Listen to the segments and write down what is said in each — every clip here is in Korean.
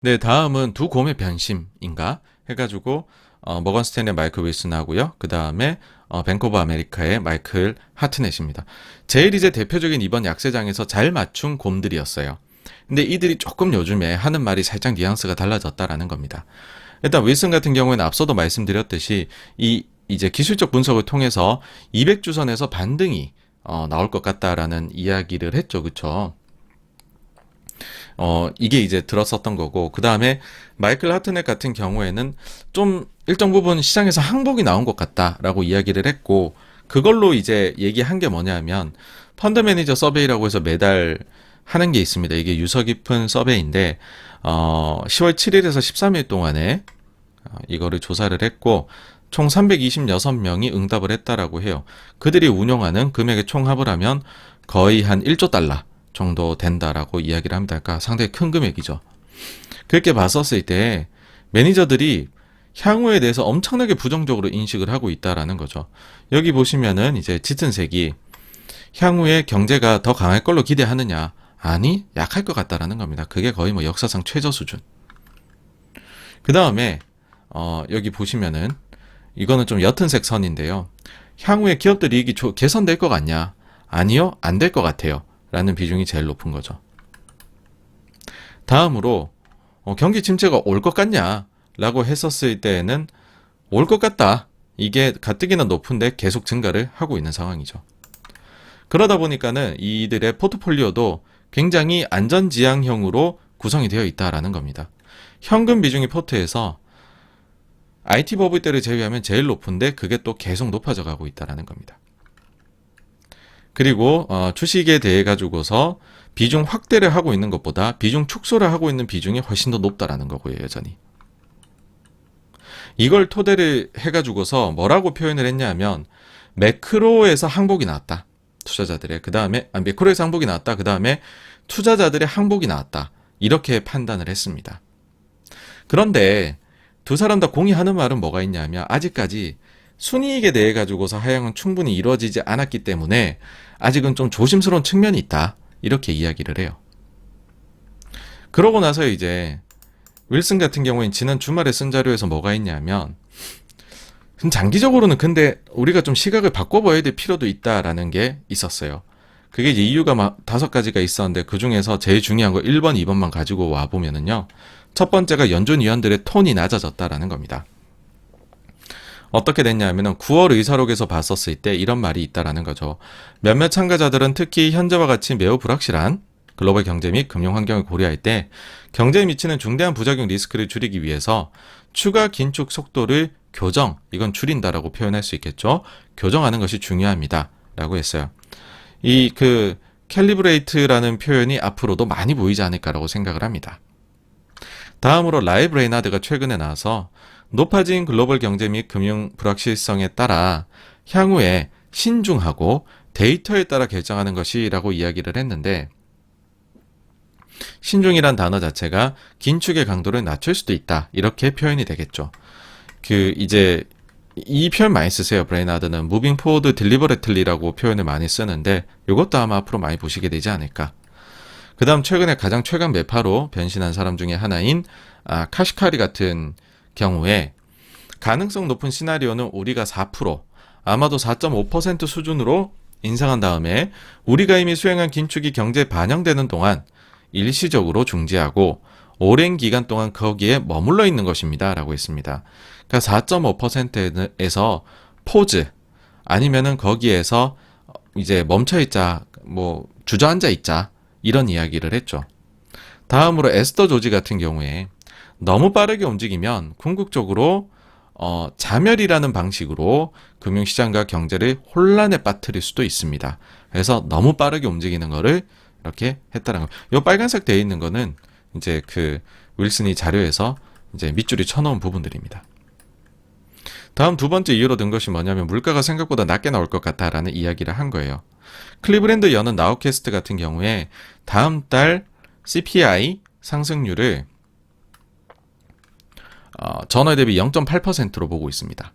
네, 다음은 두 곰의 변심인가 해가지고 어, 머건 스탠의 마이클 윌슨하고요. 그 다음에 어, 뱅코브 아메리카의 마이클 하트넷입니다. 제일 이제 대표적인 이번 약세장에서 잘 맞춘 곰들이었어요. 근데 이들이 조금 요즘에 하는 말이 살짝 뉘앙스가 달라졌다라는 겁니다. 일단 윌슨 같은 경우에는 앞서도 말씀드렸듯이 이 이제 기술적 분석을 통해서 200주선에서 반등이 어, 나올 것 같다라는 이야기를 했죠. 그쵸? 어, 이게 이제 들었었던 거고, 그 다음에 마이클 하트넷 같은 경우에는 좀 일정 부분 시장에서 항복이 나온 것 같다라고 이야기를 했고, 그걸로 이제 얘기한 게 뭐냐면, 펀드 매니저 서베이라고 해서 매달 하는 게 있습니다. 이게 유서 깊은 서베이인데, 어, 10월 7일에서 13일 동안에 어, 이거를 조사를 했고, 총 326명이 응답을 했다라고 해요. 그들이 운용하는 금액의 총합을 하면 거의 한 1조 달러 정도 된다라고 이야기를 합니다. 그러니까 상당히 큰 금액이죠. 그렇게 봤었을 때 매니저들이 향후에 대해서 엄청나게 부정적으로 인식을 하고 있다라는 거죠. 여기 보시면은 이제 짙은 색이 향후에 경제가 더 강할 걸로 기대하느냐? 아니, 약할 것 같다라는 겁니다. 그게 거의 뭐 역사상 최저 수준. 그 다음에 어, 여기 보시면은 이거는 좀 옅은 색 선인데요. 향후에 기업들 이익이 조- 개선될 것 같냐? 아니요, 안 될 것 같아요. 라는 비중이 제일 높은 거죠. 다음으로 어, 경기 침체가 올 것 같냐? 라고 했었을 때에는 올 것 같다. 이게 가뜩이나 높은데 계속 증가를 하고 있는 상황이죠. 그러다 보니까는 이들의 포트폴리오도 굉장히 안전지향형으로 구성이 되어 있다라는 겁니다. 현금 비중이 포트에서 IT 버블 때를 제외하면 제일 높은데 그게 또 계속 높아져 가고 있다라는 겁니다. 그리고 어, 주식에 대해 가지고서 비중 확대를 하고 있는 것보다 비중 축소를 하고 있는 비중이 훨씬 더 높다라는 거고요, 여전히. 이걸 토대를 해가지고서 뭐라고 표현을 했냐면 매크로에서 항복이 나왔다. 투자자들의 그 다음에 아, 매크로에서 항복이 나왔다. 그 다음에 투자자들의 항복이 나왔다. 이렇게 판단을 했습니다. 그런데 두 사람 다 공유하는 말은 뭐가 있냐면 아직까지 순이익에 대해 가지고서 하향은 충분히 이루어지지 않았기 때문에 아직은 좀 조심스러운 측면이 있다. 이렇게 이야기를 해요. 그러고 나서 이제 윌슨 같은 경우엔 지난 주말에 쓴 자료에서 뭐가 있냐면 장기적으로는 근데 우리가 좀 시각을 바꿔봐야 될 필요도 있다라는 게 있었어요. 그게 이제 이유가 막 다섯 가지가 있었는데 그 중에서 제일 중요한 거 1번, 2번만 가지고 와 보면은요. 첫 번째가 연준 위원들의 톤이 낮아졌다라는 겁니다. 어떻게 됐냐면은 9월 의사록에서 봤었을 때 이런 말이 있다라는 거죠. 몇몇 참가자들은 특히 현재와 같이 매우 불확실한 글로벌 경제 및 금융 환경을 고려할 때 경제에 미치는 중대한 부작용 리스크를 줄이기 위해서 추가 긴축 속도를 교정, 이건 줄인다라고 표현할 수 있겠죠. 교정하는 것이 중요합니다. 라고 했어요. 이 그 캘리브레이트라는 표현이 앞으로도 많이 보이지 않을까라고 생각을 합니다. 다음으로 라이브 레이나드가 최근에 나와서 높아진 글로벌 경제 및 금융 불확실성에 따라 향후에 신중하고 데이터에 따라 결정하는 것이라고 이야기를 했는데 신중이란 단어 자체가 긴축의 강도를 낮출 수도 있다. 이렇게 표현이 되겠죠. 그 이제 이 표현 많이 쓰세요. 브레이나드는 무빙 포워드 딜리버레틀리라고 표현을 많이 쓰는데 이것도 아마 앞으로 많이 보시게 되지 않을까. 그다음 최근에 가장 최강 매파로 변신한 사람 중에 하나인 아, 카시카리 같은 경우에 가능성 높은 시나리오는 우리가 4% 아마도 4.5% 수준으로 인상한 다음에 우리가 이미 수행한 긴축이 경제에 반영되는 동안 일시적으로 중지하고 오랜 기간 동안 거기에 머물러 있는 것입니다. 라고 했습니다. 그러니까 4.5%에서 포즈 아니면은 거기에서 이제 멈춰 있자, 뭐 주저앉아 있자 이런 이야기를 했죠. 다음으로 에스더 조지 같은 경우에 너무 빠르게 움직이면 궁극적으로 어, 자멸이라는 방식으로 금융시장과 경제를 혼란에 빠뜨릴 수도 있습니다. 그래서 너무 빠르게 움직이는 거를 이렇게 했다는 거. 요 빨간색 되어 있는 거는 이제 그 윌슨이 자료에서 이제 밑줄이 쳐놓은 부분들입니다. 다음 두 번째 이유로 든 것이 뭐냐면 물가가 생각보다 낮게 나올 것 같다라는 이야기를 한 거예요. 클리브랜드 여는 나우캐스트 같은 경우에 다음 달 CPI 상승률을 어, 전월 대비 0.8%로 보고 있습니다.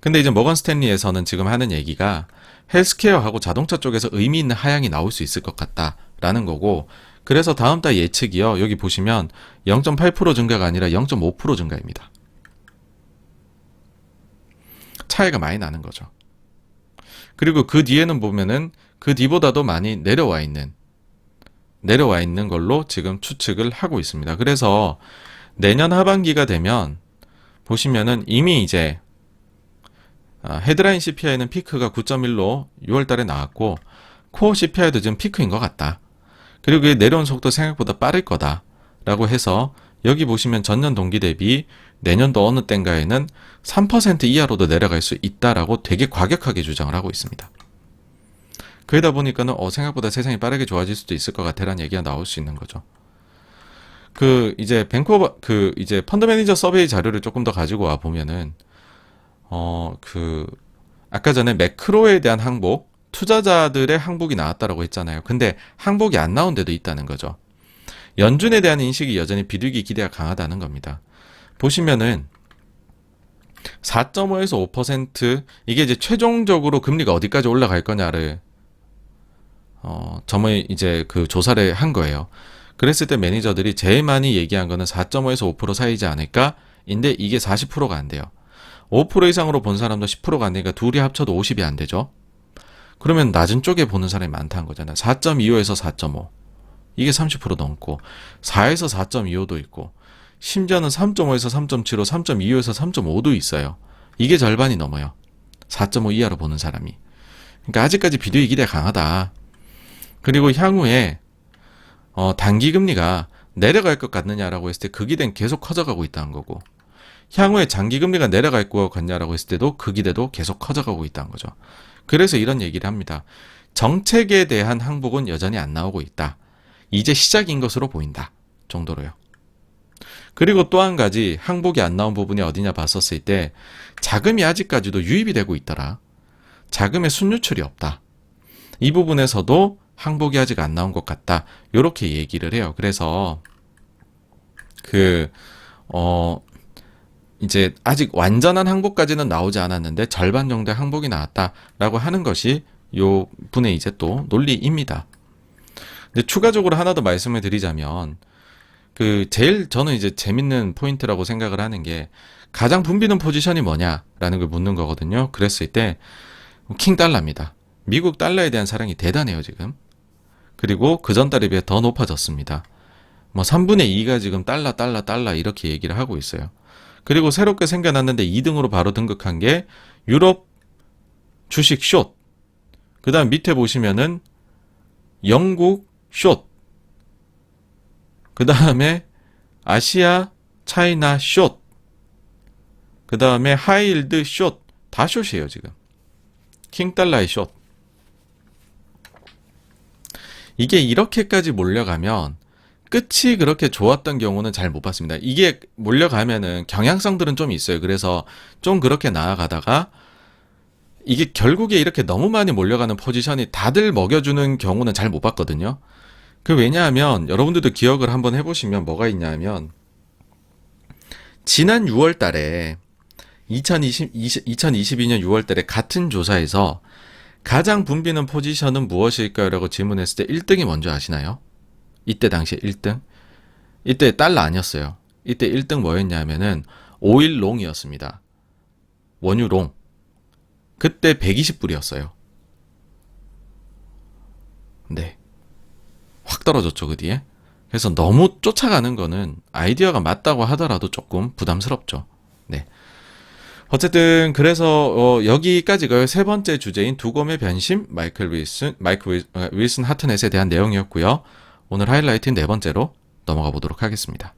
근데 이제 머건 스탠리에서는 지금 하는 얘기가 헬스케어하고 자동차 쪽에서 의미 있는 하향이 나올 수 있을 것 같다라는 거고 그래서 다음 달 예측이요. 여기 보시면 0.8% 증가가 아니라 0.5% 증가입니다. 차이가 많이 나는 거죠. 그리고 그 뒤에는 보면은 그 뒤보다도 많이 내려와 있는 내려와 있는 걸로 지금 추측을 하고 있습니다. 그래서 내년 하반기가 되면 보시면은 이미 이제 아, 헤드라인 CPI는 피크가 9.1로 6월 달에 나왔고 코어 CPI도 지금 피크인 것 같다. 그리고 이 내려온 속도 생각보다 빠를 거다라고 해서 여기 보시면 전년 동기 대비 내년도 어느 땐가에는 3% 이하로도 내려갈 수 있다라고 되게 과격하게 주장을 하고 있습니다. 그러다 보니까는 어 생각보다 세상이 빠르게 좋아질 수도 있을 것 같아라는 얘기가 나올 수 있는 거죠. 그 이제 뱅코버 그 이제 펀드 매니저 서베이 자료를 조금 더 가지고 와 보면은 어 그 아까 전에 매크로에 대한 항복 투자자들의 항복이 나왔다라고 했잖아요. 근데 항복이 안 나온 데도 있다는 거죠. 연준에 대한 인식이 여전히 비둘기 기대가 강하다는 겁니다. 보시면은 4.5에서 5% 이게 이제 최종적으로 금리가 어디까지 올라갈 거냐를 어 점의 이제 그 조사를 한 거예요. 그랬을 때 매니저들이 제일 많이 얘기한 거는 4.5에서 5% 사이지 않을까? 인데 이게 40%가 안 돼요. 5% 이상으로 본 사람도 10%가 안 되니까 둘이 합쳐도 50이 안 되죠. 그러면 낮은 쪽에 보는 사람이 많다는 거잖아요. 4.25에서 4.5. 이게 30% 넘고 4에서 4.25도 있고 심지어는 3.5에서 3.75, 3.25에서 3.5도 있어요. 이게 절반이 넘어요. 4.5 이하로 보는 사람이. 그러니까 아직까지 비디오의 기대가 강하다. 그리고 향후에 어, 단기 금리가 내려갈 것 같느냐라고 했을 때 그 기대는 계속 커져가고 있다는 거고 향후에 장기 금리가 내려갈 것 같냐라고 했을 때도 그 기대도 계속 커져가고 있다는 거죠. 그래서 이런 얘기를 합니다. 정책에 대한 항복은 여전히 안 나오고 있다. 이제 시작인 것으로 보인다. 정도로요. 그리고 또 한 가지 항복이 안 나온 부분이 어디냐 봤었을 때 자금이 아직까지도 유입이 되고 있더라. 자금의 순유출이 없다. 이 부분에서도 항복이 아직 안 나온 것 같다. 요렇게 얘기를 해요. 그래서 그 어 이제 아직 완전한 항복까지는 나오지 않았는데 절반 정도의 항복이 나왔다라고 하는 것이 요 분의 이제 또 논리입니다. 근데 추가적으로 하나 더 말씀을 드리자면 그 제일 저는 이제 재밌는 포인트라고 생각을 하는 게 가장 붐비는 포지션이 뭐냐라는 걸 묻는 거거든요. 그랬을 때 킹 달러입니다. 미국 달러에 대한 사랑이 대단해요, 지금. 그리고 그 전 달에 비해 더 높아졌습니다. 뭐 3분의 2가 지금 달러, 달러, 달러 이렇게 얘기를 하고 있어요. 그리고 새롭게 생겨났는데 2등으로 바로 등극한 게 유럽 주식 숏. 그 다음 밑에 보시면은 영국 숏. 그 다음에 아시아 차이나 숏. 그 다음에 하이일드 숏. 다 숏이에요, 지금. 킹달러의 숏. 이게 이렇게까지 몰려가면 끝이 그렇게 좋았던 경우는 잘 못 봤습니다. 이게 몰려가면은 경향성들은 좀 있어요. 그래서 좀 그렇게 나아가다가 이게 결국에 이렇게 너무 많이 몰려가는 포지션이 다들 먹여주는 경우는 잘 못 봤거든요. 그 왜냐하면 여러분들도 기억을 한번 해보시면 뭐가 있냐면 지난 6월 달에 2020, 2022년 6월 달에 같은 조사에서 가장 붐비는 포지션은 무엇일까요? 라고 질문했을 때 1등이 뭔지 아시나요? 이때 당시에 1등? 이때 달러 아니었어요. 이때 1등 뭐였냐면은 오일 롱이었습니다. 원유 롱. 그때 120불이었어요. 네. 확 떨어졌죠, 그 뒤에. 그래서 너무 쫓아가는 거는 아이디어가 맞다고 하더라도 조금 부담스럽죠. 네. 어쨌든 그래서 어, 여기까지가 세 번째 주제인 두검의 변심 마이클 윌슨 마이클 윌슨 하트넷에 대한 내용이었고요. 오늘 하이라이트는 네 번째로 넘어가 보도록 하겠습니다.